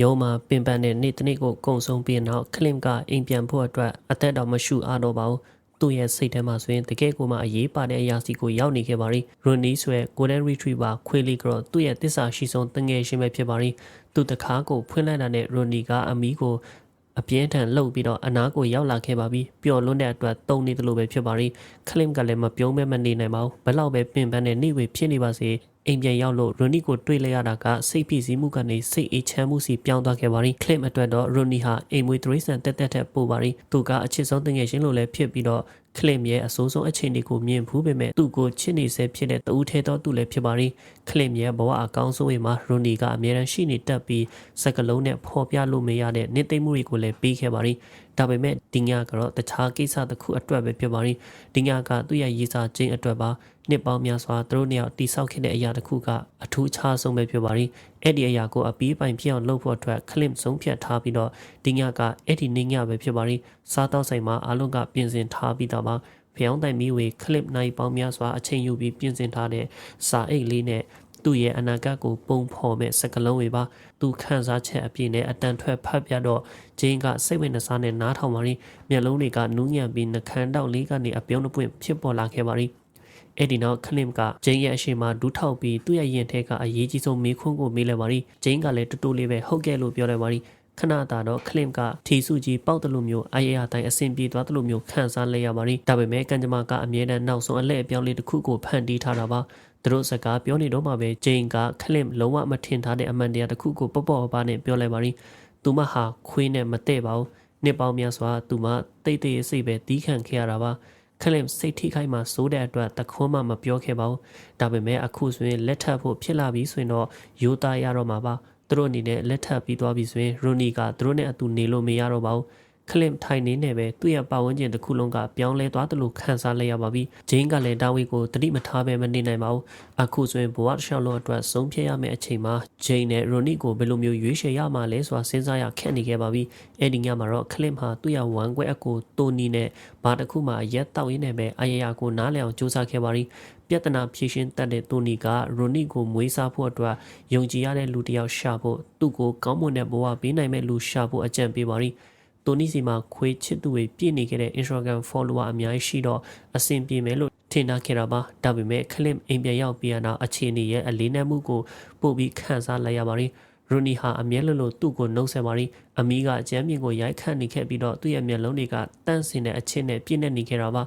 ရုံးမှာပင်ပန်းတဲ့နေ့တစ်နေ့ကိုကုံဆုံးပြီးနောက်ခလင်ကအိမ်ပြန်ဖို့အတွက်အသက်တော်မရှူအားတော့ပါဘူးသူ့ရဲ့စိတ်ထဲမှာဆိုရင်တကယ်ကိုမှအရေးပါတဲ့အရာစီကိုရောက်နေခဲ့ပါရီရွန်နီဆိုရဲ့ Golden Retriever ခွေလီကတော့သူ့ရဲ့တစ္ဆာရှိဆုံးတငယ်ရှင်ပဲဖြစ်ပါရီသူတကားကိုဖွင့်လိုက်တာနဲ့ရွန်နီကအမီကိုအပြင်းထန်လှုပ်ပြီးတော့အနားကိုရောက်လာခဲ့ပါပြီပျော်လွန်းတဲ့အတွက်တုံနေတယ်လို့ပဲဖြစ်ပါရီခလင်ကလည်းမပြုံးမဲမနေနိုင်ပါဘူးဘလောက်ပဲပင်ပန်းတဲ့နေ့ဝေဖြစ်နေပါစေ အိမ်ပြန်ရောက်လို့ရိုနီကိုတွေ့လိုက်ရတာကစိတ်ဖိစီးမှုကနေစိတ်အေးချမ်းမှုစီပြောင်းသွားခဲ့ပါရီခလစ်အတွက်တော့ရိုနီဟာအိမ်မွေးသရိစံတက်တက်ထက်ပို့ပါရီသူကအချစ်ဆုံးတငယ်ချင်းလို့လည်းဖြစ်ပြီးတော့ခလစ်ရဲ့အဆိုးဆုံးအခြေအနေကိုမြင်ဖူးပေမဲ့သူ့ကိုချစ်နေဆဲဖြစ်တဲ့တူထဲတော့သူလည်းဖြစ်ပါရီခလစ်ရဲ့ဘဝအကောင်းဆုံးဝင်မှာရိုနီကအမြဲတမ်းရှိနေတတ်ပြီးစကလုံးနဲ့ဖော်ပြလို့မရတဲ့နေသိမ့်မှုတွေကိုလည်းပေးခဲ့ပါရီဒါပေမဲ့ဒီညကတော့တခြားကိစ္စတစ်ခုအတွက်ပဲဖြစ်ပါရီဒီညကသူ့ရဲ့ရေးစားခြင်းအတွက်ပါ နှစ်ပေါင်းများစွာသူတို့နှစ်ယောက်တိဆောက်ခဲ့တဲ့အရာတစ်ခုကအထူးခြားဆုံးပဲဖြစ်ပါရီအဲ့ဒီအရာကိုအပီးပိုင်ဖြစ်အောင်လုပ်ဖို့အတွက်ခလစ်ဆုံးဖြတ်ထားပြီးတော့ဒီညကအဲ့ဒီနေညပဲဖြစ်ပါရီစားတော့ဆိုင်မှာအားလုံးကပြင်ဆင်ထားပြီးတော့ပါဖျောင်းတိုင်မီဝေခလစ်နိုင်ပေါင်းများစွာအချိန်ယူပြီးပြင်ဆင်ထားတဲ့စာအိတ်လေးနဲ့သူ့ရဲ့အနာဂတ်ကိုပုံဖော်မဲ့စကလုံးတွေပါသူခန်းစားချက်အပြည့်နဲ့အတန်ထွက်ဖတ်ပြတော့ဂျင်းကစိတ်ဝင်စားနဲ့နားထောင်ပါရီမျက်လုံးတွေကနူးညံ့ပြီးနှခမ်းတောက်လေးကနေအပြုံးနှပွင့်ဖြစ်ပေါ်လာခဲ့ပါရီ အဲ့ဒီနောက်ခလင်ကဂျင်းရဲ့အရှိမဒူးထောက်ပြီးသူ့ရဲ့ရင်ထဲကအရေးကြီးဆုံးမေးခွန်းကိုမေးလိုက်ပါရီဂျင်းကလည်းတူတူလေးပဲဟုတ်ကဲ့လို့ပြောလိုက်ပါရီခဏတာတော့ခလင်ကထီစုကြီးပေါက်တယ်လို့မျိုးအာရရတိုင်းအဆင်ပြေသွားတယ်လို့မျိုးခံစားလိုက်ရပါရီဒါပေမဲ့ကံကြမ္မာကအမြဲတမ်းနောက်ဆုံးအလှည့်အပြောင်းလေးတစ်ခုကိုဖန်တီးထားတာပါသူတို့စကားပြောနေတော့မှပဲဂျိန်ကခလင်လုံးဝမထင်ထားတဲ့အမှန်တရားတစ်ခုကိုပေါ့ပေါ့ပါနဲ့ပြောလိုက်ပါရီသူမဟာခွေးနဲ့မတည့်ပါဘူးနှစ်ပေါင်းများစွာသူမတိတ်တိတ်စိတ်ပဲတီးခံခဲ့ရတာပါ ခလင်စိတ်ထိခိုက်မှစိုးတဲ့အတွက်တခွန်းမှမပြောခဲ့ပါဘူးဒါပေမဲ့အခုဆိုရင်လက်ထပ်ဖို့ဖြစ်လာပြီဆိုရင်တော့ယူသားရတော့မှာပါသူတို့အနေနဲ့လက်ထပ်ပြီးသွားပြီဆိုရင်ရိုနီကသူတို့နဲ့အတူနေလို့မရတော့ပါဘူး ခလင်ထိုင်နေနေပဲသူ့ရဲ့ပတ်ဝန်းကျင်တစ်ခုလုံးကပြောင်းလဲသွားတယ်လို့ခံစားလိုက်ရပါပြီဂျင်းကလည်းဒါဝီကိုတတိမထားပဲမနေနိုင်ပါဘူးအခုဆိုရင်ဘဝတစ်လျှောက်လုံးအတွက်ဆုံးဖြတ်ရမယ့်အချိန်မှာဂျင်းနဲ့ရိုနီကိုဘယ်လိုမျိုးရွေးချယ်ရမှာလဲဆိုတာစဉ်းစားရခက်နေခဲ့ပါပြီအဲ့ဒီညမှာတော့ခလင်ဟာသူ့ရဲ့ဝမ်းကွဲအကိုတိုနီနဲ့ဘာတစ်ခုမှရက်တောက်ရင်းနဲ့ပဲအယယာကိုနားလည်အောင်စူးစမ်းခဲ့ပါရီပြဿနာဖြေရှင်းတတ်တဲ့တိုနီကရိုနီကိုမွေးစားဖို့အတွက်ယုံကြည်ရတဲ့လူတစ်ယောက်ရှာဖို့သူ့ကိုကောင်းမွန်တဲ့ဘဝပေးနိုင်မဲ့လူရှာဖို့အကြံပေးပါရီ တိုနီစီမှာခွေးချစ်သူတွေပြည့်နေခဲ့တဲ့ Instagram follower အများကြီးရှိတော့အဆင်ပြေမယ်လို့ထင်ထားခဲ့တာပါဒါပေမဲ့ခလစ်အိမ်ပြန်ရောက်ပြန်တော့အခြေအနေရဲ့အလေးနက်မှုကိုပို့ပြီးခန်းစားလိုက်ရပါရီရူနီဟာအမျက်လွတ်လို့သူ့ကိုနှုတ်ဆက်ပါရီအမီးကအကျမ်းမြင့်ကိုရိုက်ခတ်နေခဲ့ပြီးတော့သူ့ရဲ့မျက်လုံးတွေကတန့်စင်တဲ့အချစ်နဲ့ပြည့်နေနေခဲ့တာပါ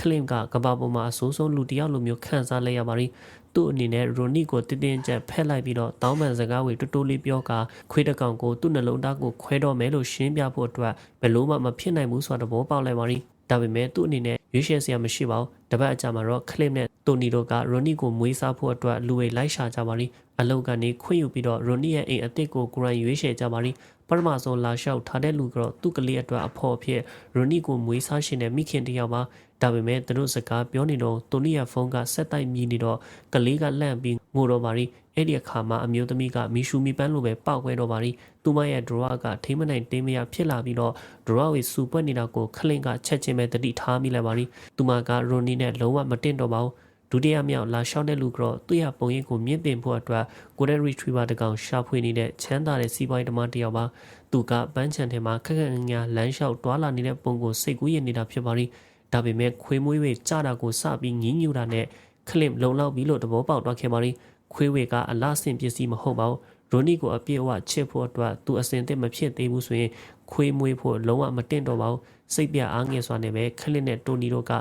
ခလင်ကကဘာပေါ်မှာအဆိုးဆုံးလူတစ်ယောက်လိုမျိုးခံစားလိုက်ရပါရီ သူ့အနေနဲ့ရိုနီကိုတင်းတင်းကျပ်ဖက်လိုက်ပြီးတော့တောင်းပန်စကားဝေတူတူလေးပြောကာခွေးတကောင်ကိုသူ့နှလုံးသားကိုခွဲတော့မယ်လို့ရှင်းပြဖို့အတွက်ဘယ်လို့မှမဖြစ်နိုင်ဘူးဆိုတာသဘောပေါက်လိုက်ပါရီဒါပေမဲ့သူ့အနေနဲ့ရွေးချယ်စရာမရှိပါဘူးတပတ်အကြာမှာတော့ခလစ်နဲ့တိုနီတို့ကရိုနီကိုမွေးစားဖို့အတွက်လူဝေလိုက်ရှာကြပါလိအလောက်ကနေခွင့်ယူပြီးတော့ရိုနီရဲ့အိမ်အစ်စ်ကိုကိုရိုင်းရွေးချယ်ကြပါလိ ပထမဆုံးလာလျှောက်ထားတဲ့လူကတော့သူ့ကလေးအတွက်အဖို့အဖြစ်ရိုနီကိုမွေးစားရှင်တဲ့မိခင်တယောက်ပါဒါပေမဲ့သူတို့စကားပြောနေတော့တိုနီရဲ့ဖုန်းကဆက်တိုက်မြည်နေတော့ကလေးကလှန့်ပြီးငိုတော့ပါလိအဲ့ဒီအခါမှာအမျိုးသမီးကမီရှူမီပန်းလိုပဲပောက်ခွဲတော့ပါလိသူမရဲ့ဒရဝကထိမနိုင်တင်းမရဖြစ်လာပြီးတော့ဒရဝေစူပွက်နေတာကိုခလင်ကချက်ချင်းပဲတတိထားမိလိုက်ပါလိသူမကရိုနီနဲ့လုံးဝမတင်တော့ပါဘူး ဒုတိယမြောက်လာလျှောက်တဲ့လူကတော့သူ့ရပုံရိပ်ကိုမြင့်တင်ဖို့အတွက် Golden Retriever တကောင်ရှာဖွေနေတဲ့ချမ်းသာတဲ့စီးပွားရေးသမားတစ်ယောက်ပါသူကပန်းချံထဲမှာခက်ခက်ငငလမ်းလျှောက်တွာလာနေတဲ့ပုံကိုစိတ်ကူးရင်နေတာဖြစ်ပါလိဒါပေမဲ့ခွေးမွေးဝေကြတာကိုစပြီးငင်းညူတာနဲ့ခလစ်လုံလောက်ပြီးလို့သဘောပေါက်သွားခဲ့ပါလိခွေးဝေကအလားဆင်ပစ္စည်းမဟုတ်ပါဘူးရိုနီကိုအပြည့်အဝချစ်ဖို့အတွက်သူအစင်သက်မဖြစ်သေးဘူးဆိုရင်ခွေးမွေးဖို့လုံးဝမတင်တော့ပါဘူးစိတ်ပြအားငယ်စွာနဲ့ပဲခလစ်နဲ့တိုနီတို့က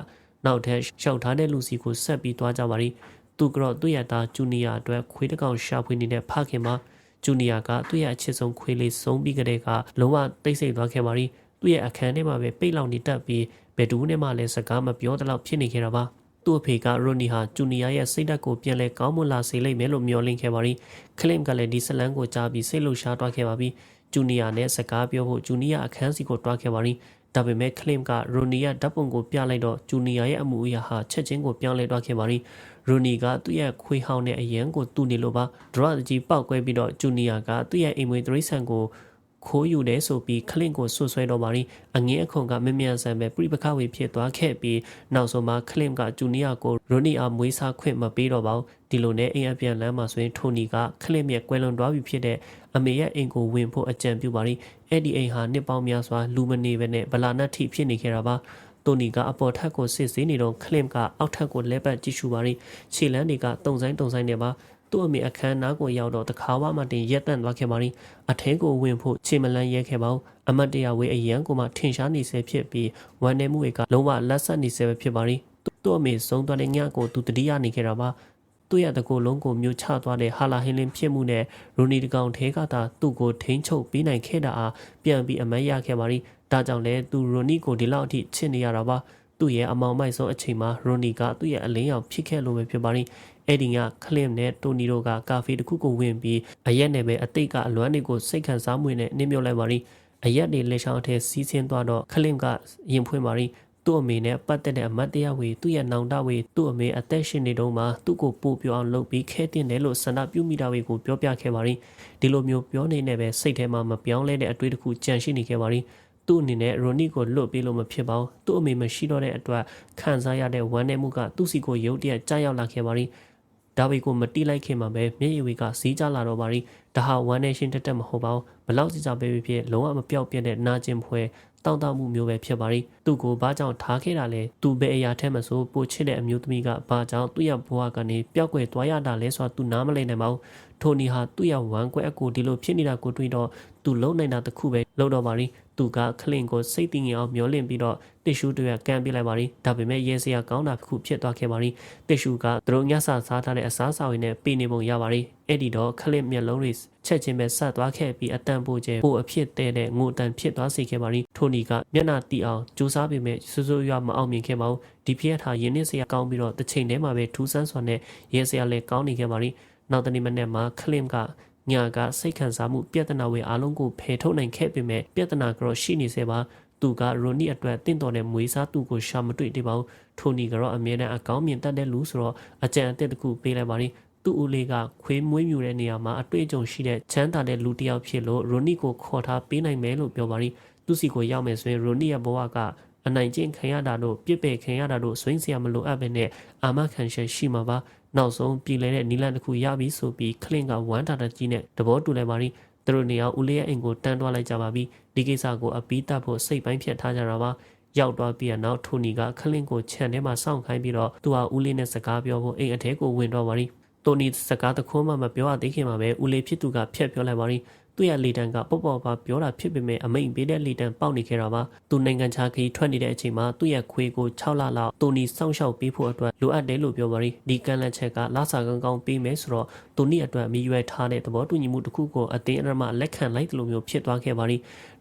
နောက်ထပ်ရှောက်ထားတဲ့လူစီကိုဆက်ပြီးသွားကြပါလိသူကတော့သူ့ရတာဂျူနီယာအတွက်ခွေးတစ်ကောင်ရှာဖွေနေတဲ့ဖခင်မှာဂျူနီယာကသူ့ရဲ့အချစ်ဆုံးခွေးလေးဆုံးပြီးကြတဲ့ကလုံးဝတိတ်ဆိတ်သွားခဲ့ပါလိသူ့ရဲ့အခန်းထဲမှာပဲပိတ်လောင်နေတတ်ပြီးဘယ်သူနဲ့မှလည်းစကားမပြောတော့ဖြစ်နေခဲ့တာပါသူ့အဖေကရိုနီဟာဂျူနီယာရဲ့စိတ်ဓာတ်ကိုပြန်လဲကောင်းမွန်လာစေလိမ့်မယ်လို့မျှော်လင့်ခဲ့ပါရီခလင်ကလည်းဒီဇလန်ကိုကြားပြီးစိတ်လှုပ်ရှားသွားခဲ့ပါပြီဂျူနီယာနဲ့စကားပြောဖို့ဂျူနီယာအခန်းစီကိုတွားခဲ့ပါရီ ဒါပေမဲ့ခလင်ကရိုနီယာဓာတ်ပုံကိုပြလိုက်တော့ဂျူနီယာရဲ့အမှုအရာဟာချက်ချင်းကိုပြောင်းလဲသွားခဲ့ပါရီရိုနီကသူ့ရဲ့ခွေးဟောင်းနဲ့အရန်ကိုတူနေလို့ပါဒရတ်ကြီးပောက်ကွဲပြီးတော့ဂျူနီယာကသူ့ရဲ့အိမ်မွေးတရိษံကိုခိုးယူတယ်ဆိုပြီးခလင့်ကိုဆွဆွဲတော့ပါရီအငင်းအခုံကမမြန်ဆန်ပဲပြိပခဝေဖြစ်သွားခဲ့ပြီးနောက်ဆုံးမှာခလင့်ကဂျူနီယာကိုရိုနီအားမွေးစားခွင့်မပေးတော့ပါဘူးဒီလိုနဲ့အိမ်အပြန်လမ်းမှာဆိုရင်ထိုနီကခလင့်မြက်ကွယ်လွန်သွားပြီဖြစ်တဲ့အမေရဲ့အိမ်ကိုဝင်ဖို့အကြံပြုပါရီ အဲ့ဒီအိမ်ဟာနှစ်ပေါင်းများစွာလူမနေပဲနဲ့ဗလာနတ်ထိဖြစ်နေခဲ့တာပါတိုနီကအပေါ်ထက်ကိုစစ်ဆေးနေတော့ခလင်ကအောက်ထက်ကိုလဲပတ်ကြည့်ရှုပါရီခြေလန်းတွေကတုံဆိုင်တုံဆိုင်နေပါသူ့အမေအခန်းနားကိုရောက်တော့တခါဝမှတင်ရက်တန့်သွားခဲ့ပါရီအထဲကိုဝင်ဖို့ခြေမလန်းရဲခဲ့ပါဘူးအမတ်တရဝေးအရန်ကိုမှထင်ရှားနေစေဖြစ်ပြီးဝမ်းနေမှုတွေကလုံးဝလက်ဆက်နေစေပဲဖြစ်ပါရီသူ့အမေဆုံးသွားတဲ့ညကိုသူတတိယနေခဲ့တာပါ သူ့ရဲ့တကိုယ်လုံးကိုမျိုးချသွားတဲ့ဟာလာဟင်းလင်းဖြစ်မှုနဲ့ရိုနီတကောင်ထဲကသာသူ့ကိုထိန်းချုပ်ပေးနိုင်ခဲ့တာအားပြန်ပြီးအမတ်ရခဲ့ပါရီဒါကြောင့်လဲသူရိုနီကိုဒီလောက်အထိချစ်နေရတာပါသူ့ရဲ့အမောင်မိုက်ဆုံးအချိန်မှာရိုနီကသူ့ရဲ့အလင်းရောင်ဖြစ်ခဲ့လို့ပဲဖြစ်ပါရီအဲ့ဒီကခလင်နဲ့တိုနီတို့ကကာဖေးတစ်ခုကိုဝင်ပြီးအရက်နဲ့ပဲအတိတ်ကအလွမ်းတွေကိုစိတ်ခံစားမှုနဲ့နှင်းမြုပ်လိုက်ပါရီအရက်တွေလက်ချောင်းထဲစီးဆင်းသွားတော့ခလင်ကရင်ဖွင့်ပါရီ သူ့အမေနဲ့ပတ်သက်တဲ့အမတ်တရားဝေသူ့ရဲ့နောင်တဝေသူ့အမေအသက်ရှင်နေတုန်းမှာသူ့ကိုပို့ပြောအောင်လုပ်ပြီးခဲတင်တယ်လို့ဆန္ဒပြုမိတာဝေကိုပြောပြခဲ့ပါရီဒီလိုမျိုးပြောနေနေပဲစိတ်ထဲမှာမပြောင်းလဲတဲ့အတွေ့အကြုံကြံရှိနေခဲ့ပါရီသူ့အနေနဲ့ရိုနီကိုလွတ်ပေးလို့မဖြစ်ပါဘူးသူ့အမေမရှိတော့တဲ့အတွက်ခံစားရတဲ့ဝမ်းနည်းမှုကသူ့စီကိုရုတ်တရက်ကြားရောက်လာခဲ့ပါရီဒါဝီကိုမတိလိုက်ခင်မှာပဲမျက်ရည်ဝေကစီးကြလာတော့ပါရီဒါဟာဝမ်းနေရှင်တက်တက်မဟုတ်ပါဘူးဘလောက်စီကြပဲဖြစ်လုံးဝမပြောက်ပြတ်တဲ့နာကျင်ဖွယ် တောင့်တမှုမျိုးပဲဖြစ်ပါရီသူ့ကိုဘာကြောင့်ထားခဲ့တာလဲသူပဲအရာထဲမဆိုပိုချစ်တဲ့အမျိုးသမီးကဘာကြောင့်သူ့ရဲ့ဘဝကနေပျောက်ကွယ်သွားရတာလဲဆိုတာသူနားမလည်နိုင်ပါဘူးထိုနီဟာသူ့ရဲ့ဝမ်းကွဲအကိုဒီလိုဖြစ်နေတာကိုတွေ့တော့သူလုံနိုင်တာတခုပဲလုံတော့ပါရီသူကခလင်ကိုစိတ်တည်ငြိမ်အောင်မျောလင့်ပြီးတော့တစ်ရှူတွေကကန်ပြလိုက်ပါရီဒါပေမဲ့ရဲစရာကောင်းတာတစ်ခုဖြစ်သွားခဲ့ပါရီတစ်ရှူကသူတို့ညဆစားထားတဲ့အစားအစာတွေနဲ့ပေးနေပုံရပါရီ အဲ့ဒီတော့ခလင်မျက်လုံးတွေချက်ချင်းပဲဆက်သွားခဲ့ပြီးအတန်ပိုကျဲပိုအဖြစ်တဲ့တဲ့ငိုတန်ဖြစ်သွားစေခဲ့ပါရီထိုနီကမျက်နှာတီအောင်ကြိုးစားပေမဲ့စူးစူးရွမအောင်မြင်ခဲ့ပါဘူးဒီဖြစ်ရထားရင်းနှင်းစရာကောင်းပြီးတော့တစ်ချိန်တည်းမှာပဲထူးဆန်းစွာနဲ့ရဲစရာလည်းကောင်းနေခဲ့ပါရီနောက်တနေ့မနေ့မှာခလင်ကညာကစိတ်ခံစားမှုပြဿနာဝေအားလုံးကိုဖယ်ထုတ်နိုင်ခဲ့ပေမဲ့ပြဿနာကတော့ရှိနေစေပါသူကရိုနီအတွက်တင့်တော်တဲ့မွေးစားသူကိုရှာမတွေ့သေးပါဘူးထိုနီကတော့အမြဲတမ်းအကောင်းမြင်တတ်တဲ့လူဆိုတော့အကြံအသစ်တစ်ခုပေးလိုက်ပါလိ သူ့ဦးလေးကခွေးမွေးမြူတဲ့နေရာမှာအတွေ့အကြုံရှိတဲ့ချမ်းသာတဲ့လူတစ်ယောက်ဖြစ်လို့ရိုနီကိုခေါ်ထားပေးနိုင်မယ်လို့ပြောပါလိသူစီကိုရောက်မယ်ဆိုရင်ရိုနီရဲ့ဘဝကအနိုင်ကျင့်ခံရတာတို့ပြစ်ပယ်ခံရတာတို့ဆွိမ့်စရာမလိုအပ်ဘဲနဲ့အာမခံချက်ရှိမှာပါနောက်ဆုံးပြည်လဲတဲ့နီလန်တစ်ခုရပြီဆိုပြီးခလင်ကဝမ်းတာတကြီးနဲ့တဘောတူလိုက်ပါရီသူတို့နေအောင်ဦးလေးရဲ့အိမ်ကိုတန်းသွားလိုက်ကြပါပြီဒီကိစ္စကိုအပီးတပ်ဖို့စိတ်ပိုင်းဖြတ်ထားကြတာပါရောက်သွားပြီးနောက်ထိုနီကခလင်ကိုခြံထဲမှာစောင့်ခိုင်းပြီးတော့သူဟာဦးလေးနဲ့စကားပြောဖို့အိမ်အထဲကိုဝင်တော့ပါရီ တိုနီစကားတခွန်းမှမပြောရသေးခင်မှာပဲဦးလေးဖြစ်သူကဖြတ်ပြောလိုက်ပါရီသူ့ရဲ့လေတံကပေါ့ပေါ့ပါပြောတာဖြစ်ပေမဲ့အမိန်ပေးတဲ့လေတံပေါက်နေခဲ့တာပါသူနိုင်ငံခြားခရီးထွက်နေတဲ့အချိန်မှာသူ့ရဲ့ခွေးကို6လလောက်တိုနီစောင့်ရှောက်ပေးဖို့အတွက်လိုအပ်တယ်လို့ပြောပါရီဒီကန်လက်ချက်ကလာစာကောင်းကောင်းပေးမယ်ဆိုတော့တိုနီအတွက်အမိရွယ်ထားတဲ့သဘောတူညီမှုတစ်ခုကိုအတင်းအဓမ္မလက်ခံလိုက်တယ်လို့မျိုးဖြစ်သွားခဲ့ပါရီ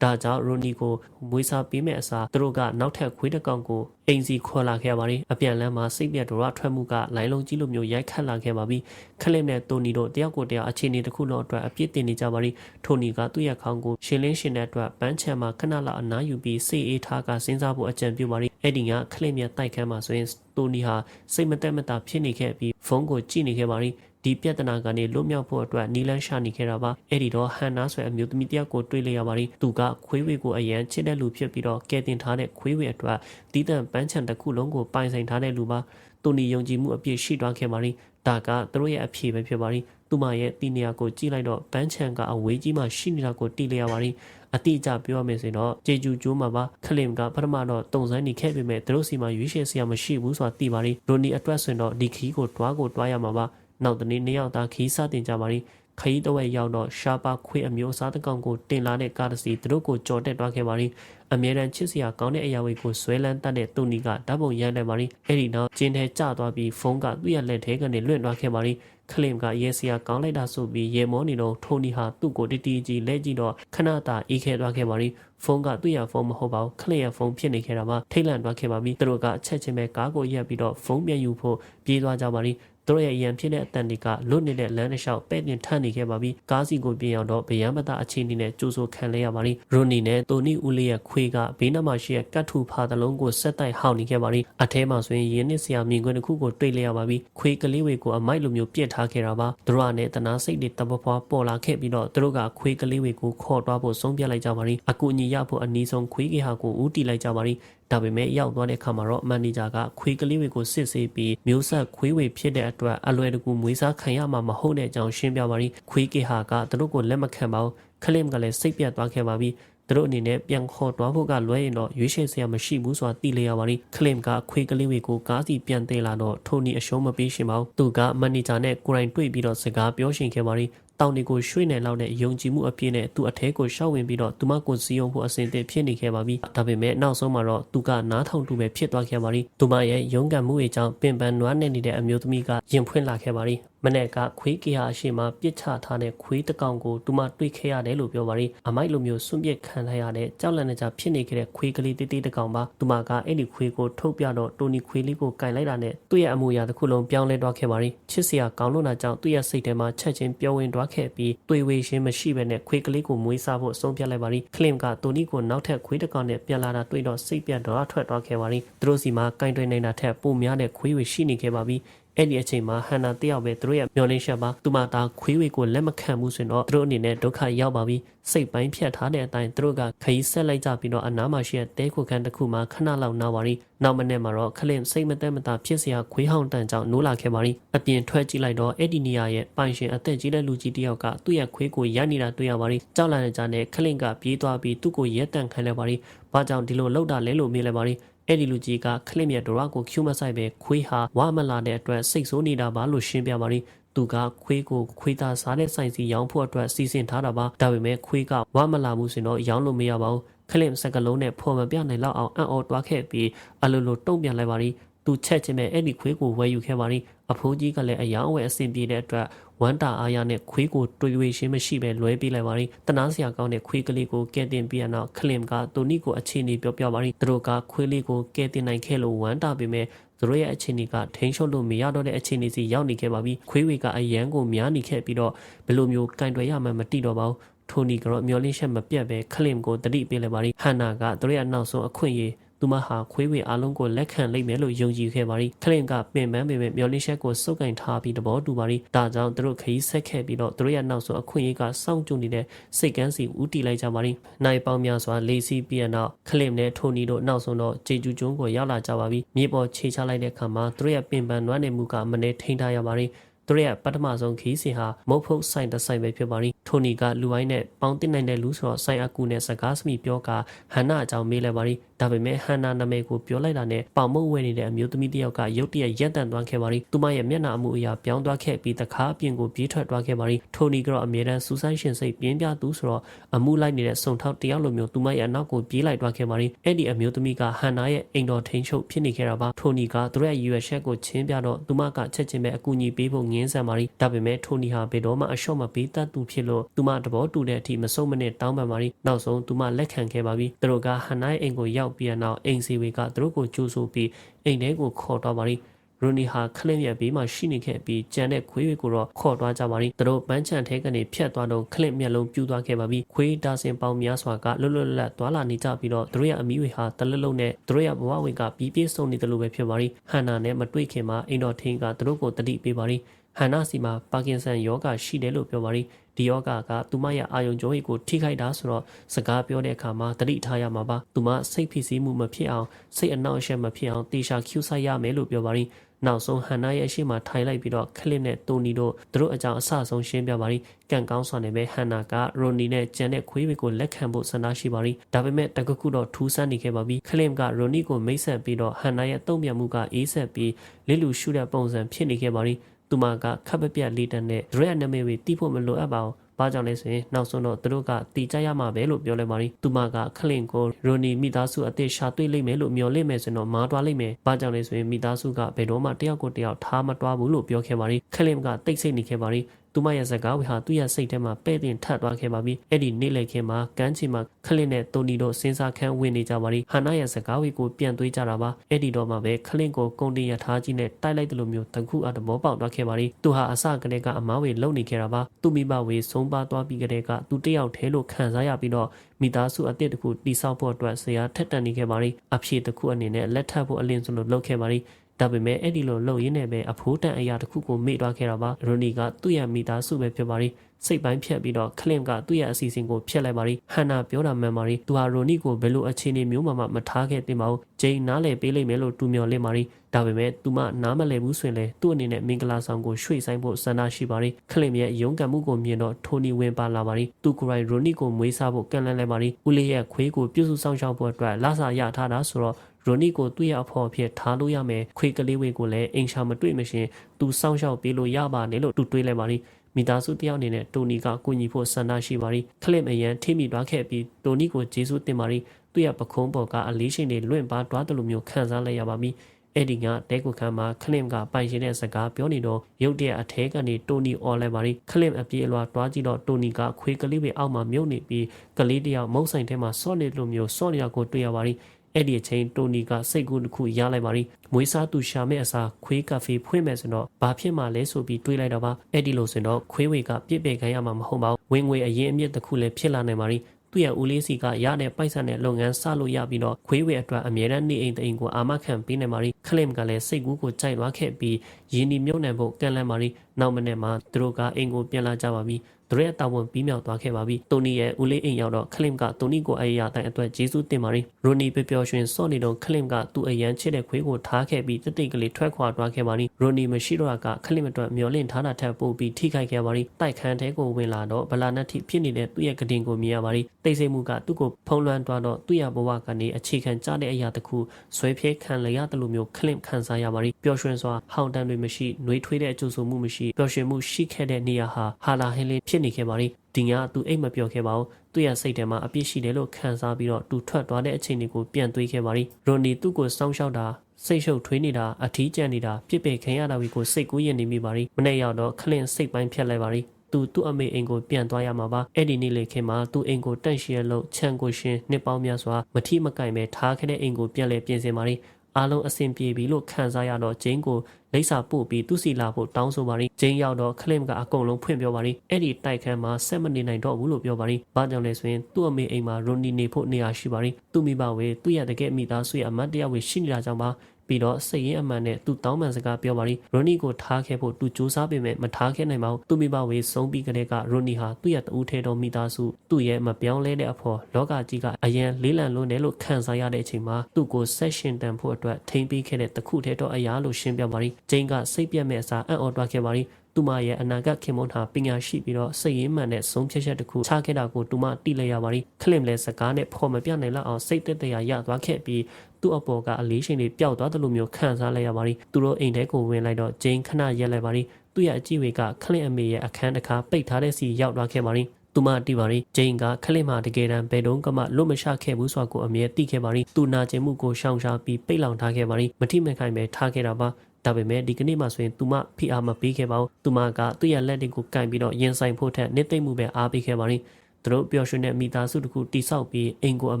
ဒါကြောင့်ရိုနီကိုမွေးစားပေးမဲ့အစားသူတို့ကနောက်ထပ်ခွေးတစ်ကောင်ကိုအိမ်စီခေါ်လာခဲ့ပါရီအပြန်လမ်းမှာစိတ်ပြတ်ဒရထွက်မှုကလိုင်းလုံးကြီးလိုမျိုးရိုက်ခတ်လာခဲ့ပါပြီခလစ်နဲ့တိုနီတို့တယောက်ကိုတယောက်အခြေအနေတစ်ခုလုံးအတွက်အပြစ်တင်နေကြပါရီထိုနီကသူ့ရဲ့ခေါင်းကိုရှင်းလင်းရှင်းတဲ့အတွက်ပန်းချံမှာခဏလောက်အနားယူပြီးစိတ်အေးထားကစဉ်းစားဖို့အကြံပြုပါရီအဲ့ဒီကခလစ်မြတ်တိုက်ခန်းမှာဆိုရင်တိုနီဟာစိတ်မတက်မတာဖြစ်နေခဲ့ပြီးဖုန်းကိုကြည့်နေခဲ့ပါရီ ဒီပြဿနာကနေလွတ်မြောက်ဖို့အတွက်နီလန်းရှာနေခဲ့တာပါအဲ့ဒီတော့ဟန်နာဆိုတဲ့အမျိုးသမီးတယောက်ကိုတွေ့လိုက်ရပါရီသူကခွေးဝေကိုအရန်ချစ်တဲ့လူဖြစ်ပြီးတော့ကဲတင်ထားတဲ့ခွေးဝေအတွက်တီးတန့်ပန်းချံတစ်ခုလုံးကိုပိုင်ဆိုင်ထားတဲ့လူပါသူနီယုံကြည်မှုအပြည့်ရှိသွားခဲ့ပါရီဒါကသူတို့ရဲ့အဖြေပဲဖြစ်ပါရီသူမရဲ့တီနေယာကိုကြည့်လိုက်တော့ပန်းချံကအဝေးကြီးမှရှိနေတာကိုတိလိုက်ရပါရီအတိအကျပြောရမယ်ဆိုရင်တော့ဂျေဂျူကျိုးမှာပါခလင်ကပထမတော့တုံစမ်းနေခဲ့ပေမဲ့သူတို့စီမှာရွေးချယ်စရာမရှိဘူးဆိုတာသိပါရီရိုနီအတွက်ဆိုရင်တော့ဒီခီးကိုတွားကိုတွားရမှာပါ နောက်တနေ့နှစ်ယောက်သားခီးစတင်ကြပါရီခရီးတော့ရောက်တော့ရှာပါခွေအမျိုးအစားတစ်ကောင်ကိုတင်လာတဲ့ကားတစ်စီးသူတို့ကိုကြော်တက်သွားခဲ့ပါရီအမြဲတမ်းချစ်စရာကောင်းတဲ့အရာတွေကိုဆွဲလန်းတတ်တဲ့တူနီကဓာတ်ပုံရိုက်လိုက်ပါရီအဲ့ဒီနောက်ကျင်းထဲကျသွားပြီးဖုန်းကသူ့ရဲ့လက်ထဲကနေလွင့်သွားခဲ့ပါရီခလင်ကရဲစရာကောင်းလိုက်တာဆိုပြီးရေမောနေတော့ထိုနီဟာသူ့ကိုတီတီကြီးလဲကြည့်တော့ခဏတာအေးခဲသွားခဲ့ပါရီဖုန်းကသူ့ရဲ့ဖုန်းမဟုတ်ပါဘူးခလင်ရဲ့ဖုန်းဖြစ်နေခဲ့တာပါထိတ်လန့်သွားခဲ့ပါပြီသူတို့ကအချက်ချင်းပဲကားကိုရက်ပြီးတော့ဖုန်းပြန်ယူဖို့ပြေးသွားကြပါရီ သူတို့ရဲ့အရန်ဖြစ်တဲ့အတန်တွေကလွတ်နေတဲ့လမ်းတစ်လျှောက်ပဲ့ပြင်ထပ်နေခဲ့ပါပြီကားစီကိုပြင်အောင်တော့ဗယံမတအခြေအနေနဲ့ကြိုးဆိုခံလဲရပါပြီရိုနီနဲ့တိုနီဦးလေးရဲ့ခွေးကဘေးနားမှာရှိတဲ့ကတ်ထူဖာတလုံးကိုဆက်တိုက်ဟောက်နေခဲ့ပါပြီအထဲမှာဆိုရင်ရင်းနှစ်စရာမြင်ကွင်းတစ်ခုကိုတွေ့လျရပါပြီခွေးကလေးတွေကိုအမိုက်လိုမျိုးပြစ်ထားခဲ့တာပါသူတို့ကလည်းတနာစိတ်တွေတပပွားပေါ်လာခဲ့ပြီးတော့သူတို့ကခွေးကလေးတွေကိုခေါ်သွားဖို့ဆုံးဖြတ်လိုက်ကြပါပြီအကူအညီရဖို့အနည်းဆုံးခွေးကေဟာကိုဦးတီလိုက်ကြပါပြီဒါပေမဲ့ရောက်သွားတဲ့အခါမှာတော့မန်နေဂျာကခွေးကလေးတွေကိုစစ်ဆေးပြီးမျိုးဆက်ခွေးဝေဖြစ်တဲ့အတွက်အလွယ်တကူမွေးစားခံရမှာမဟုတ်တဲ့အကြောင်းရှင်းပြပါရီခွေးကေဟာကသူတို့ကိုလက်မခံပါဘူးခလင်ကလည်းစိတ်ပြတ်သွားခဲ့ပါပြီသူတို့အနေနဲ့ပြန်ခေါ်သွားဖို့ကလွဲရင်တော့ရွေးချယ်စရာမရှိဘူးဆိုတာသိလေရပါလိခလင်ကခွေးကလေးတွေကိုကားစီပြန်သေးလာတော့ထိုနီအရှုံးမပေးရှင်ပါဘူးသူကမန်နေဂျာနဲ့ကိုရိုင်းတွေ့ပြီးတော့စကားပြောရှင်ခဲ့ပါလိ တောင်တွေကိုရွှေ့နေလောက်တဲ့ယုံကြည်မှုအပြည့်နဲ့သူ့အထဲကိုရှောက်ဝင်ပြီးတော့သူမကိုစီယုံဖို့အစဉ်သင့်ဖြစ်နေခဲ့ပါပြီဒါပေမဲ့နောက်ဆုံးမှာတော့သူကနားထောင်တူပဲဖြစ်သွားခဲ့ပါလိသူမရဲ့ယုံကံမှုရဲ့ကြောင့်ပင်ပန်းနွားနေနေတဲ့အမျိုးသမီးကရင်ဖွင့်လာခဲ့ပါလိ မနေ့ကခွေးကေဟာအရှိမပြစ်ချထားတဲ့ခွေးတကောင်ကိုသူမတွေ့ခဲ့ရတယ်လို့ပြောပါရီအမိုက်လိုမျိုးစွန့်ပစ်ခံလိုက်ရတဲ့ကြောက်လန့်နေကြဖြစ်နေခဲ့တဲ့ခွေးကလေးတေးသေးတကောင်ပါသူမကအဲ့ဒီခွေးကိုထုတ်ပြတော့တိုနီခွေးလေးကိုကင်လိုက်တာနဲ့သူ့ရဲ့အမူအရာတစ်ခုလုံးပြောင်းလဲသွားခဲ့ပါရီချစ်စရာကောင်းလို့နာကြောင့်သူ့ရဲ့စိတ်ထဲမှာချက်ချင်းပြောင်းဝင်သွားခဲ့ပြီးတွေ့ဝေရှင်းမရှိဘဲနဲ့ခွေးကလေးကိုမွေးစားဖို့အဆုံးဖြတ်လိုက်ပါရီခလင်ကတိုနီကိုနောက်ထပ်ခွေးတကောင်နဲ့ပြန်လာတာတွေ့တော့စိတ်ပြတ်တော့ထွက်သွားခဲ့ပါရီသူတို့စီမှာကင်တွယ်နေတာထက်ပိုများတဲ့ခွေးဝေရှိနေခဲ့ပါပြီ အဲ့ဒီအချိန်မှာဟန်နာတယောက်ပဲသူတို့ရဲ့မျောလင်းချက်ပါသူမသားခွေးဝေကိုလက်မခံဘူးဆိုတော့သူတို့အနေနဲ့ဒုက္ခရောက်ပါပြီစိတ်ပိုင်းဖြတ်ထားတဲ့အတိုင်းသူတို့ကခရီးဆက်လိုက်ကြပြီးတော့အနားမှာရှိတဲ့တဲခုခန်းတစ်ခုမှာခဏလောက်နားပါရီနောက်မနေ့မှာတော့ခလင်စိတ်မသက်မသာဖြစ်စရာခွေးဟောင်းတန်ကြောင့်နိုးလာခဲ့ပါရီအပြင်ထွက်ကြည့်လိုက်တော့အဲ့ဒီနေရာရဲ့ပိုင်ရှင်အသက်ကြီးတဲ့လူကြီးတယောက်ကသူ့ရဲ့ခွေးကိုရိုက်နေတာတွေ့ရပါရီကြောက်လန့်ကြတဲ့ခလင်ကပြေးသွားပြီးသူ့ကိုရဲတန့်ခံလိုက်ပါရီဘာကြောင့်ဒီလိုလောက်တာလဲလို့မေးလိုက်ပါရီ အဲ့ဒီလူကြီးကခလစ်မြတ်ဒရာကိုကျူမဆိုင်ပဲခွေးဟာဝါမလာတဲ့အတွက်စိတ်ဆိုးနေတာပါလို့ရှင်းပြပါရီသူကခွေးကိုခွေးသားစားတဲ့ဆိုင်စီရောင်းဖို့အတွက်စီစဉ်ထားတာပါဒါပေမဲ့ခွေးကဝါမလာမှုဆိုတော့ရောင်းလို့မရပါဘူးခလစ်စကလုံးနဲ့ဖော်မပြနိုင်လောက်အောင်အံ့ဩတွားခဲ့ပြီးအလိုလိုတုံ့ပြန်လိုက်ပါရီသူချက်ချင်းပဲအဲ့ဒီခွေးကိုဝယ်ယူခဲ့ပါရီအဖိုးကြီးကလည်းအယောင်ဝယ်အဆင်ပြေတဲ့အတွက် ဝမ်းတာအားရနဲ့ခွေးကိုတွေ့ဝေရှင်းမရှိပဲလွဲပေးလိုက်ပါရီတနာစရာကောင်းတဲ့ခွေးကလေးကိုကဲတင်ပြီးတော့ခလင်ကတူနီကိုအခြေအနေပြောပြပါရီသူတို့ကခွေးလေးကိုကဲတင်နိုင်ခဲ့လို့ဝမ်းတာပေမဲ့သူတို့ရဲ့အခြေအနေကထိန်းချုပ်လို့မရတော့တဲ့အခြေအနေစီရောက်နေခဲ့ပါပြီခွေးဝေကအရန်ကိုများနေခဲ့ပြီးတော့ဘယ်လိုမျိုးကင်တွယ်ရမှမတိတော့ပါဘူးထိုနီကတော့မျောလင်းချက်မပြတ်ပဲခလင်ကိုတတိပေးလိုက်ပါရီဟန်နာကသူတို့ရဲ့နောက်ဆုံးအခွင့်အရေး သူမဟာခွေးဝေအားလုံးကိုလက်ခံလိမ့်မယ်လို့ယုံကြည်ခဲ့ပါရီခလင်ကပင်ပန်းပေမဲ့မျော်လင့်ချက်ကိုစုပ်ကင်ထားပြီးသဘောတူပါရီဒါကြောင့်သူတို့ခရီးဆက်ခဲ့ပြီးတော့သူတို့ရဲ့နောက်ဆုံးအခွင့်အရေးကစောင့်ကြည့်နေတဲ့စိတ်ကန်းစီဦးတီလိုက်ကြပါရီနိုင်ပေါင်းများစွာလေးစီးပြီးနောက်ခလင်နဲ့ထိုနီတို့နောက်ဆုံးတော့ဂျေဂျူကျွန်းကိုရောက်လာကြပါပြီမြေပေါ်ခြေချလိုက်တဲ့အခါမှာသူတို့ရဲ့ပင်ပန်းနွမ်းနေမှုကမနေထိန်ထားရပါရီသူတို့ရဲ့ပထမဆုံးခီးစဉ်ဟာမုတ်ဖုတ်ဆိုင်တစ်ဆိုင်ပဲဖြစ်ပါရီ ထိုနီကလူဝိုင်းနဲ့ပေါင်းတင်နိုင်တဲ့လူဆိုတော့ဆိုင်အကူနဲ့စကားစမိပြောကဟန်နာအကြောင်းမေးလိုက်ပါရီဒါပေမဲ့ဟန်နာနာမည်ကိုပြောလိုက်တာနဲ့ပေါင်မုတ်ဝဲနေတဲ့အမျိုးသမီးတစ်ယောက်ကရုတ်တရက်ရက်တန့်သွားခဲ့ပါရီသူမရဲ့မျက်နှာအမှုအရာပြောင်းသွားခဲ့ပြီးတခါအပြင်ကိုပြေးထွက်သွားခဲ့ပါရီထိုနီကတော့အမြဲတမ်းစူးစိုင်းရှင်စိတ်ပြင်းပြသူဆိုတော့အမှုလိုက်နေတဲ့စုံထောက်တယောက်လိုမျိုးသူမရဲ့အနောက်ကိုပြေးလိုက်သွားခဲ့ပါရီအဲ့ဒီအမျိုးသမီးကဟန်နာရဲ့အိမ်တော်ထိန်ချုပ်ဖြစ်နေခဲ့တာပါထိုနီကသူရဲ့ရွယ်ချက်ကိုချင်းပြတော့သူမကချက်ချင်းပဲအကူအညီပေးဖို့ငင်းဆန်ပါရီဒါပေမဲ့ထိုနီဟာဘယ်တော့မှအလျှော့မပေးတတ်သူဖြစ်လို့သူမတဘောတူတဲ့အထိမဆုံးမနဲ့တောင်းပန်ပါရီနောက်ဆုံးသူမလက်ခံခဲ့ပါပြီသူတို့ကဟန်နာရဲ့အိမ်ကိုရောက်ပြီးနောက်အိမ်စီဝေကသူတို့ကိုကြိုးဆိုပြီးအိမ်ထဲကိုခေါ်တော့ပါရီရိုနီဟာခလင်ရဲ့ဘေးမှာရှိနေခဲ့ပြီးကြံတဲ့ခွေးတွေကိုတော့ခေါ်သွားကြပါရီသူတို့ပန်းချန်ထဲကနေဖြတ်သွားတော့ခလင်မျက်လုံးပြူသွားခဲ့ပါပြီခွေးတာစင်ပေါင်းများစွာကလွတ်လွတ်လပ်သွားလာနေကြပြီးတော့သူတို့ရဲ့အမီးတွေဟာတလလုံးနဲ့သူတို့ရဲ့ဘဝဝင်ကပြီးပြည့်စုံနေတယ်လို့ပဲဖြစ်ပါရီဟန်နာနဲ့မတွေ့ခင်မှာအိမ်တော်ထင်းကသူတို့ကိုတတိပေးပါရီ ဟန်နာစီမှာပါကင်ဆန်ယောဂရှိတယ်လို့ပြောပါရီဒီယောဂကသူမရဲ့အာယုံကြောကိုထိခိုက်တာဆိုတော့စကားပြောတဲ့အခါမှာတတိထားရမှာပါသူမစိတ်ဖြစ်စည်းမှုမဖြစ်အောင်စိတ်အနှောက်အယှက်မဖြစ်အောင်တေချာ cue ဆိုင်ရမယ်လို့ပြောပါရီနောက်ဆုံးဟန်နာရဲ့အရှိမထိုင်လိုက်ပြီးတော့ခလစ်နဲ့တိုနီတို့သူတို့အကြောင်းအဆဆုံးရှင်းပြပါရီကန်ကောင်းစွာနဲ့ပဲဟန်နာကရိုနီနဲ့ဂျန်တဲ့ခွေးတွေကိုလက်ခံဖို့ဆန္ဒရှိပါရီဒါပေမဲ့တကခုတော့ထူးဆန်းနေခဲ့ပါပြီခလင်ကရိုနီကိုမိတ်ဆက်ပြီးတော့ဟန်နာရဲ့တုံ့ပြန်မှုကအေးဆက်ပြီးလစ်လူရှုတဲ့ပုံစံဖြစ်နေခဲ့ပါရီ သူမကခပ်ပပြက်လေးတန်းနဲ့ဒရက်နမေဝေတီးဖို့မလိုအပ်ပါဘူးဘာကြောင့်လဲဆိုရင်နောက်ဆုံးတော့သူတို့ကတီကြရမှာပဲလို့ပြောလိုက်ပါရီသူမကခလင်ကိုရိုနီမိသားစုအသစ်ရှာတွေ့လိမ့်မယ်လို့မျှော်လင့်မယ်ဆိုတော့မားတွားလိမ့်မယ်ဘာကြောင့်လဲဆိုရင်မိသားစုကဘယ်တော့မှတယောက်ကိုတယောက်ထားမတွားဘူးလို့ပြောခဲ့ပါရီခလင်ကတိတ်ဆိတ်နေခဲ့ပါရီ သူမရဲ့စကားဝေဟာသူ့ရဲ့စိတ်ထဲမှာပဲ့တင်ထပ်သွားခဲ့ပါပြီအဲ့ဒီနေ့လည်ခင်းမှာကမ်းခြေမှာခလင့်နဲ့တိုနီတို့စဉ်းစားခန်းဝင်နေကြပါလိဟန်နာရဲ့စကားဝေကိုပြန်သွေးကြတာပါအဲ့ဒီတော့မှပဲခလင့်ကိုကုန်တင်ရထားကြီးနဲ့တိုက်လိုက်တယ်လို့မျိုးတခုအတမောပေါက်သွားခဲ့ပါလိသူဟာအစကတည်းကအမားဝေလုံနေခဲ့တာပါသူမိဘဝေဆုံးပါသွားပြီးကတည်းကသူတယောက်တည်းလို့ခံစားရပြီးတော့မိသားစုအသစ်တစ်ခုတိဆောက်ဖို့အတွက်ဆရာထက်တန်နေခဲ့ပါလိအဖြေတစ်ခုအနေနဲ့လက်ထပ်ဖို့အလင်းစလို့လုပ်ခဲ့ပါလိ ဒါပေမဲ့အဲ့ဒီလိုလှုပ်ရင်းနဲ့ပဲအဖိုးတန်အရာတစ်ခုကိုမေ့သွားခဲ့တာပါရိုနီကသူ့ရဲ့မိသားစုပဲဖြစ်ပါလိစိတ်ပိုင်းဖြတ်ပြီးတော့ခလင်ကသူ့ရဲ့အစီအစဉ်ကိုဖျက်လိုက်ပါလိဟန်နာပြောတာမှန်ပါလိသူဟာရိုနီကိုဘယ်လိုအခြေအနေမျိုးမှမထားခဲ့တင်ပါဘူးဂျိန်နားလည်ပေးလိမ့်မယ်လို့တူမျှော်လင့်ပါလိဒါပေမဲ့သူမနားမလည်ဘူးဆိုရင်လေသူ့အနေနဲ့မင်္ဂလာဆောင်ကိုရွှေ့ဆိုင်ဖို့ဆန္ဒရှိပါလိခလင်ရဲ့ရုန်းကန်မှုကိုမြင်တော့ထိုနီဝင်ပါလာပါလိသူကိုယ်တိုင်ရိုနီကိုမွေးစားဖို့ကန့်လန့်လိုက်ပါလိဦးလေးရဲ့ခွေးကိုပြုစုဆောင်ရှောက်ဖို့အတွက်လာစာရထားတာဆိုတော့ ရိုနီကိုသူ့ရဲ့အဖော်အဖြစ်ထားလို့ရမယ်ခွေကလေးဝေကိုလည်းအင်ရှာမတွေ့မရှင်သူစောင့်ရှောက်ပေးလို့ရပါနဲ့လို့သူတွေးလိုက်ပါလိမိသားစုတယောက်အနေနဲ့တိုနီကကူညီဖို့ဆန္ဒရှိပါလိခလစ်အရန်ထိမိသွားခဲ့ပြီးတိုနီကိုဂျေဆုတင်ပါလိသူ့ရဲ့ပခုံးပေါ်ကအလေးရှင်တွေလွင့်ပါတွားတယ်လို့မျိုးခံစားလိုက်ရပါမည်အဲ့ဒီကတဲကိုခန်းမှာခလင်ကပိုင်ရှင်တဲ့စကားပြောနေတော့ရုတ်တရက်အထဲကနေတိုနီအော်လိုက်ပါလိခလင်အပြေးအလွာတွားကြည့်တော့တိုနီကခွေးကလေးပဲအောက်မှာမြုပ်နေပြီးကလေးတယောက်မုံဆိုင်ထဲမှာစော့နေလို့မျိုးစော့နေတာကိုတွေ့ရပါလိ အဲ့ဒီအချိန်တိုနီကစိတ်ကူးတစ်ခုရလိုက်ပါလိမွေးစားသူရှာမဲ့အစားခွေးကဖေဖွင့်မယ်ဆိုတော့ဘာဖြစ်မှလဲဆိုပြီးတွေးလိုက်တော့ပါအဲ့ဒီလိုဆိုတော့ခွေးဝေကပြစ်ပယ်ခံရမှာမဟုတ်ပါဘူးဝင်ငွေအရင်အမြင့်တစ်ခုလည်းဖြစ်လာနိုင်ပါလိသူ့ရဲ့ဦးလေးစီကရတဲ့ပိုက်ဆံတဲ့လုပ်ငန်းစလို့ရပြီးတော့ခွေးဝေအတွက်အမြဲတမ်းနေအိမ်တိမ်ကိုအာမခံပေးနေပါလိခလင်ကလည်းစိတ်ကူးကိုကြိုက်သွားခဲ့ပြီးရင်းနှီးမြုပ်နှံဖို့ကန့်လန့်ပါလိနောက်မနေ့မှာသူတို့ကအိမ်ကိုပြန်လာကြပါပြီ သူရဲ့တာဝန်ပြီးမြောက်သွားခဲ့ပါပြီ။တိုနီရဲ့ဦးလေးအိမ်ရောက်တော့ခလင်ကတိုနီကိုအရေးရတိုင်းအတွက်ဂျေဆုတင်ပါရီ။ရိုနီပျော်ပျော်ရွှင်စော့နေတော့ခလင်ကသူ့အရန်ချစ်တဲ့ခွေးကိုထားခဲ့ပြီးတတိတ်ကလေးထွက်ခွာသွားခဲ့ပါရီ။ရိုနီမရှိတော့ကခလင်အတွက်မျောလင့်ထားတာထက်ပိုပြီးထိခိုက်ခဲ့ပါရီ။တိုက်ခန်းထဲကိုဝင်လာတော့ဗလာနတ်ထိဖြစ်နေတဲ့သူ့ရဲ့ကတင်ကိုမြင်ရပါရီ။တိတ်ဆိတ်မှုကသူ့ကိုဖုံးလွှမ်းသွားတော့သူ့ရဲ့ဘဝကနေအခြေခံကြတဲ့အရာတစ်ခုဆွဲဖြဲခံလျရတယ်လို့မျိုးခလင်ခံစားရပါရီ။ပျော်ရွှင်စွာဟောင်းတန်းတွေမရှိနှွေးထွေးတဲ့အကျိုးဆိုမှုမရှိပျော်ရွှင်မှုရှိခဲ့တဲ့နေရာဟာဟာလာဟင်းလေးဖြစ်နေခဲ့ပါရီ။ဒီညသူအိတ်မပြောခဲ့ပါဘူးသူ့ရဲ့စိတ်ထဲမှာအပြစ်ရှိတယ်လို့ခံစားပြီးတော့သူထွက်သွားတဲ့အချိန်တွေကိုပြန်တွေးခဲ့ပါရီရိုနီသူ့ကိုစောင်းရှောက်တာစိတ်ရှုပ်ထွေးနေတာအထီးကျန်နေတာပြစ်ပယ်ခံရတာကိုစိတ်ကူးရင်နေမိပါရီမနေ့ရောက်တော့ခလင့်စိတ်ပိုင်းဖြတ်လိုက်ပါရီသူသူ့အမေအိမ်ကိုပြန်သွားရမှာပါအဲ့ဒီနေ့လေခင်မှာသူ့အိမ်ကိုတန့်ရှင်းလို့ခြံကိုရှင်နှစ်ပေါင်းများစွာမထီမကင်ပဲထားခဲ့တဲ့အိမ်ကိုပြန်လဲပြင်ဆင်ပါရီ အားလုံးအဆင်ပြေပြီလို့ခံစားရတော့ဂျင်းကိုလိပ်စာပို့ပြီးသူစီလာဖို့တောင်းဆိုပါရီဂျင်းရောက်တော့ခလင်ကအကုန်လုံးဖွင့်ပြောပါရီအဲ့ဒီတိုက်ခန်းမှာဆက်မနေနိုင်တော့ဘူးလို့ပြောပါရီဘာကြောင့်လဲဆိုရင်သူ့အမေအိမ်မှာရိုနီနေဖို့နေရာရှိပါရီသူ့မိဘဝေသူ့ရဲ့တကယ်မိသားစုရဲ့အမတ်တရဝေရှိနေတာကြောင့်ပါ ပြီးတော့စိတ်ရင်းအမှန်နဲ့သူတောင်းပန်စကားပြောပါရီရိုနီကိုထားခဲ့ဖို့သူစူးစမ်းပေမဲ့မထားခဲ့နိုင်ပါဘူးသူမိဘဝေဆုံးပြီးကလေးကရိုနီဟာသူ့ရဲ့တူးထဲတော်မိသားစုသူ့ရဲ့မပြောင်းလဲတဲ့အဖော်လောကကြီးကအရန်လေးလံလွန်းတယ်လို့ခံစားရတဲ့အချိန်မှာသူ့ကိုဆက်ရှင်တန်ဖို့အတွက်ထိမ့်ပြီးခဲ့တဲ့တခုထဲတော့အရာလို့ရှင်းပြပါရီဂျိန်ကစိတ်ပြတ်မဲ့အစားအံ့ဩသွားခဲ့ပါရီသူမရဲ့အနာဂတ်ခင်မွန်းဟာပညာရှိပြီးတော့စိတ်ရင်းမှန်တဲ့ဆုံးဖြတ်ချက်တစ်ခုချခဲ့တာကိုသူမတိလိုက်ရပါရီခလင်လဲစကားနဲ့ဖော်မပြနိုင်လောက်အောင်စိတ်သက်သာရသွားခဲ့ပြီး သူ့အပေါ်ကအလေးချိန်တွေပျောက်သွားတယ်လို့မျိုးခံစားလိုက်ရပါရီသူတို့အိမ်ထဲကိုဝင်လိုက်တော့ဂျိန်ခဏရက်လိုက်ပါရီသူ့ရဲ့အကြည့်ဝေကခလင်အမေရဲ့အခန်းတစ်ခါပိတ်ထားတဲ့စီရောက်သွားခဲ့ပါရီသူမတီပါရီဂျိန်ကခလစ်မှတကယ်တမ်းဘယ်တုန်းကမှလွတ်မရှခဲ့ဘူးဆိုတာကိုအမြဲသိခဲ့ပါရီသူနာကျင်မှုကိုရှောင်ရှားပြီးပိတ်လောင်ထားခဲ့ပါရီမထိမခိုင်ပဲထားခဲ့တာပါဒါပေမဲ့ဒီကနေ့မှဆိုရင်သူမဖိအားမပေးခဲ့ပါဘူးသူမကသူ့ရဲ့လက်တွေကိုကင်ပြီးတော့ရင်ဆိုင်ဖို့ထက်နေသိမ့်မှုပဲအားပေးခဲ့ပါရီ သူတို့ပျော်ရွှင်တဲ့မိသားစုတစ်ခုတိဆောက်ပြီးအိမ်ကိုအ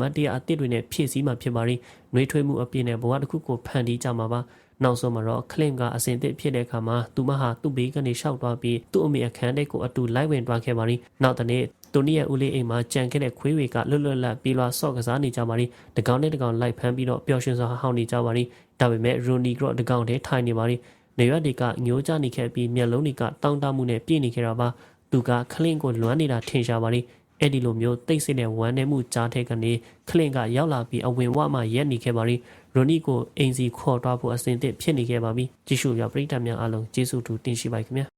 မတ်တရအသစ်တွေနဲ့ဖြည့်ဆည်းမှဖြစ်ပါရီနှွေးထွေးမှုအပြည့်နဲ့ဘဝတစ်ခုကိုဖန်တီးကြမှာပါနောက်ဆုံးမှာတော့ခလင်ကအစင်သစ်ဖြစ်တဲ့အခါမှာသူမဟာသူ့ဘေးကနေရှောက်သွားပြီးသူ့အမေအခန်းထဲကိုအတူလိုက်ဝင်သွားခဲ့ပါရီနောက်တနေ့တိုနီရဲ့ဦးလေးအိမ်မှာကြံခဲ့တဲ့ခွေးတွေကလွတ်လွတ်လပ်ပြေးလွှာဆော့ကစားနေကြပါရီတကောင်နဲ့တကောင်လိုက်ဖမ်းပြီးတော့ပျော်ရွှင်စွာဟောင်းနေကြပါရီဒါပေမဲ့ရိုနီကတော့တကောင်တည်းထိုင်နေပါရီနေရွက်တွေကညိုးကျနေခဲ့ပြီးမျက်လုံးတွေကတောင်းတမှုနဲ့ပြည့်နေခဲ့တာပါသူကခလင်ကိုလွမ်းနေတာထင်ရှားပါရီ အဲ့ဒီလိုမျိုးတိတ်ဆိတ်တဲ့ဝမ်းနည်းမှုကြားထဲကနေခလင်ကရောက်လာပြီးအဝင်ဝမှရက်နေခဲ့ပါရီရိုနီကိုအိမ်စီခေါ်တော့ဖို့အစဉ်သင့်ဖြစ်နေခဲ့ပါပြီကြည့်ရှုရပရိသတ်များအားလုံးကျေးဇူးတူတင်ရှိပါခင်ဗျာ